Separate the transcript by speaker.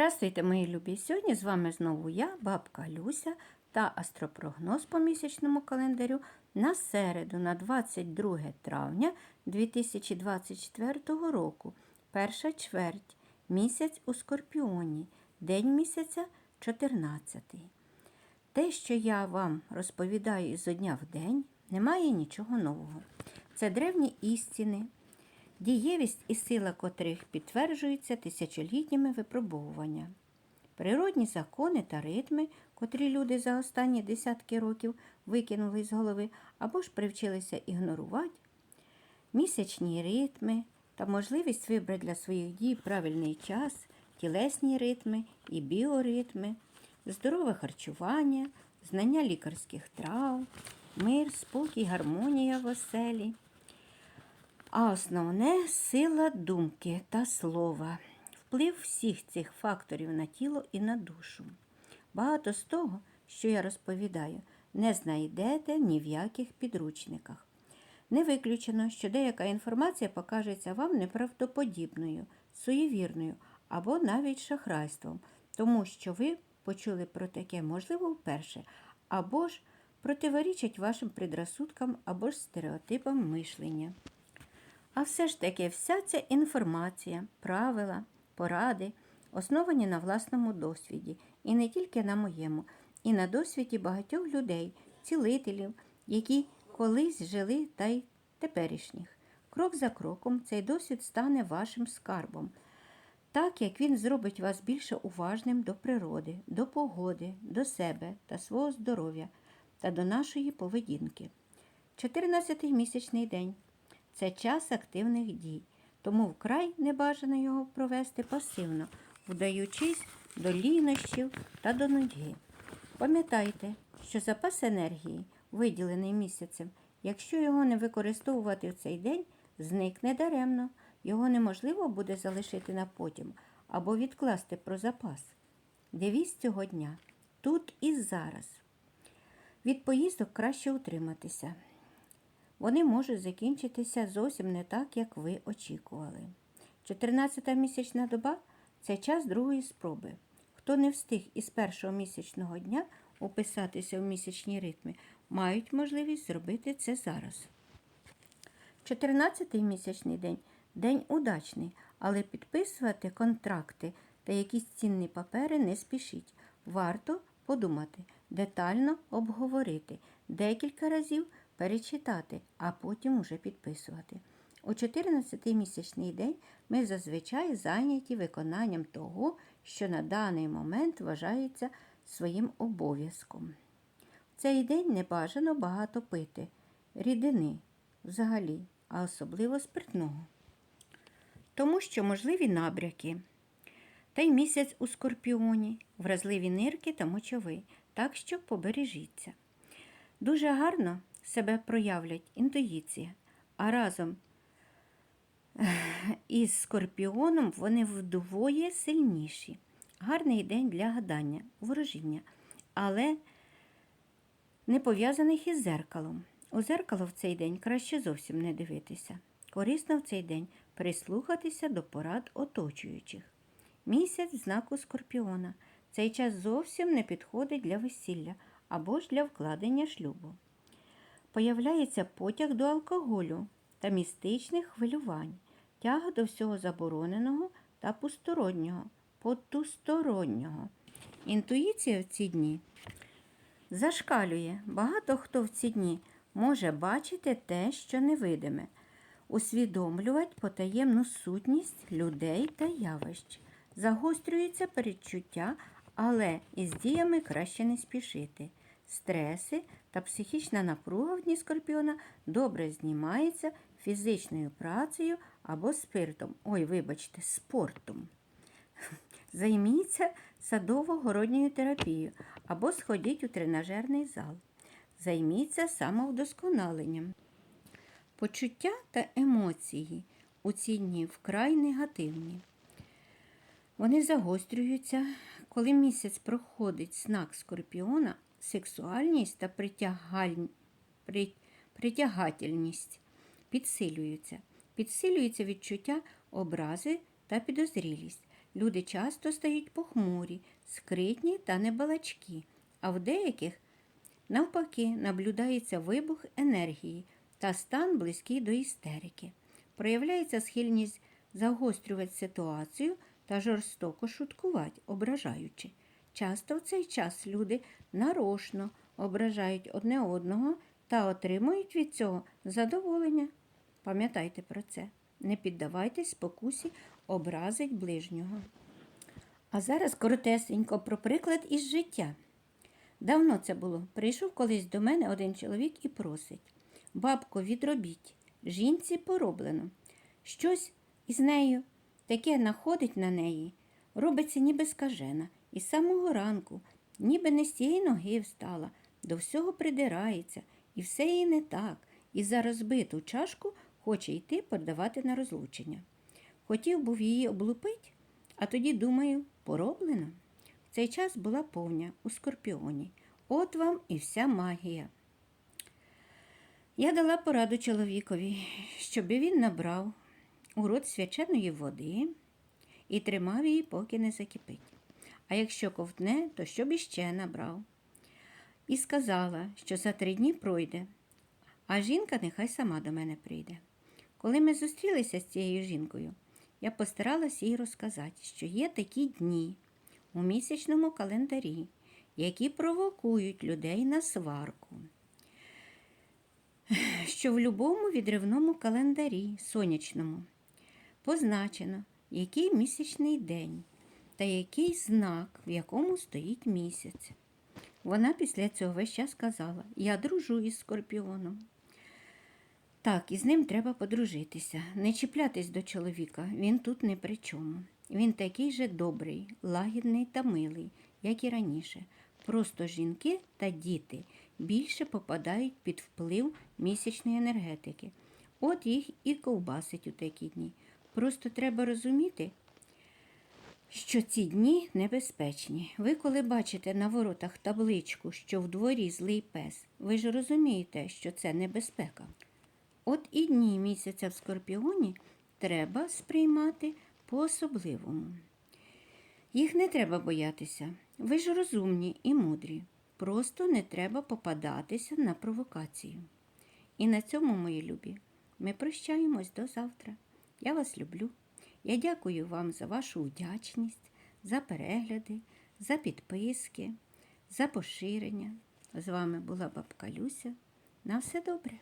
Speaker 1: Здравствуйте, мої любі! Сьогодні з вами знову я, бабка Люся та астропрогноз по місячному календарю на середу, на 22 травня 2024 року. Перша чверть. Місяць у Скорпіоні. День місяця 14. Те, що я вам розповідаю із дня в день, немає нічого нового. Це древні істини, дієвість і сила котрих підтверджуються тисячолітніми випробовуваннями. Природні закони та ритми, котрі люди за останні десятки років викинули з голови або ж привчилися ігнорувати, місячні ритми та можливість вибрати для своїх дій правильний час, тілесні ритми і біоритми, здорове харчування, знання лікарських трав, мир, спокій, гармонія в оселі. А основне сила думки та слова, вплив всіх цих факторів на тіло і на душу. Багато з того, що я розповідаю, не знайдете ні в яких підручниках. Не виключено, що деяка інформація покажеться вам неправдоподібною, суєвірною або навіть шахрайством, тому що ви почули про таке, можливо, вперше, або ж противорічать вашим предрассудкам або ж стереотипам мишлення. А все ж таки, вся ця інформація, правила, поради основані на власному досвіді, і не тільки на моєму, і на досвіді багатьох людей, цілителів, які колись жили та й теперішніх. Крок за кроком цей досвід стане вашим скарбом, так як він зробить вас більше уважним до природи, до погоди, до себе та свого здоров'я та до нашої поведінки. 14-й місячний день це час активних дій, тому вкрай не бажано його провести пасивно, вдаючись до лінощів та до нудьги. Пам'ятайте, що запас енергії, виділений місяцем, якщо його не використовувати в цей день, зникне даремно, його неможливо буде залишити на потім або відкласти про запас. Девіз цього дня тут і зараз. Від поїздок краще утриматися. Вони можуть закінчитися зовсім не так, як ви очікували. 14-та місячна доба це час другої спроби. Хто не встиг із першого місячного дня уписатися в місячні ритми, мають можливість зробити це зараз. 14-й місячний день день удачний, але підписувати контракти та якісь цінні папери не спішіть. Варто подумати, детально обговорити, декілька разів перечитати, а потім уже підписувати. У 14-й місячний день ми зазвичай зайняті виконанням того, що на даний момент вважається своїм обов'язком. В цей день не бажано багато пити, рідини взагалі, а особливо спиртного. Тому що можливі набряки. Та й місяць у скорпіоні, вразливі нирки та мочовий, так що побережіться. Дуже гарно себе проявлять інтуїція, а разом із скорпіоном вони вдвоє сильніші. Гарний день для гадання, ворожіння, але не пов'язаних із зеркалом. У зеркало в цей день краще зовсім не дивитися. Корисно в цей день прислухатися до порад оточуючих. Місяць знаку скорпіона. Цей час зовсім не підходить для весілля або ж для вкладення шлюбу. Появляється потяг до алкоголю та містичних хвилювань, тяга до всього забороненого та постороннього, потустороннього. Інтуїція в ці дні зашкалює. Багато хто в ці дні може бачити те, що невидиме, усвідомлювати потаємну сутність людей та явищ. Загострюється передчуття, але із діями краще не спішити. Стреси та психічна напруга в дні скорпіона добре знімається фізичною працею або спиртом. Ой, вибачте, спортом. Займіться садово-городньою терапією або сходіть у тренажерний зал. Займіться самовдосконаленням. Почуття та емоції у ці дні вкрай негативні. Вони загострюються, коли місяць проходить знак скорпіона, сексуальність та притягательність підсилюються. Підсилюється відчуття образи та підозрілість. люди часто стають похмурі, скритні та небалачкі, а в деяких, навпаки, наблюдається вибух енергії та стан близький до істерики. Проявляється схильність загострювати ситуацію та жорстоко шуткувати, ображаючи. Часто в цей час люди нарошно ображають одне одного та отримують від цього задоволення. Пам'ятайте про це. Не піддавайтесь спокусі образить ближнього. А зараз коротесенько про приклад із життя. Давно це було. Прийшов колись до мене один чоловік і просить Бабко, відробіть, жінці пороблено. Щось із нею таке находить на неї, робиться ніби скажена, і з самого ранку, ніби не з цієї ноги встала, до всього придирається, і все їй не так, і за розбиту чашку хоче йти подавати на розлучення. Хотів був її облупить, а тоді, думаю, пороблено. В цей час була повня у скорпіоні. От вам і вся магія. Я дала пораду чоловікові, щоб він набрав у рот свяченої води і тримав її, поки не закипить. А якщо ковтне, то щоб іще набрав. І сказала, що за три дні пройде, а жінка нехай сама до мене прийде. Коли ми зустрілися з цією жінкою, я постаралася їй розказати, що є такі дні у місячному календарі, які провокують людей на сварку. Що в будь-якому відривному календарі сонячному позначено, який місячний день та який знак, в якому стоїть місяць. Вона після цього весь час казала: Я дружу із скорпіоном. Так, і з ним треба подружитися, не чіплятись до чоловіка, він тут не при чому. Він такий же добрий, лагідний та милий, як і раніше. Просто жінки та діти більше попадають під вплив місячної енергетики. От їх і ковбасить у такі дні. Просто треба розуміти, що ці дні небезпечні. Ви, коли бачите на воротах табличку, що в дворі злий пес, ви ж розумієте, що це небезпека. От і дні місяця в Скорпіоні треба сприймати по-особливому. Їх не треба боятися. Ви ж розумні і мудрі. Просто не треба попадатися на провокацію. І на цьому, мої любі, ми прощаємось до завтра. Я вас люблю. Я дякую вам за вашу вдячність, за перегляди, за підписки, за поширення. З вами була бабка Люся. На все добре!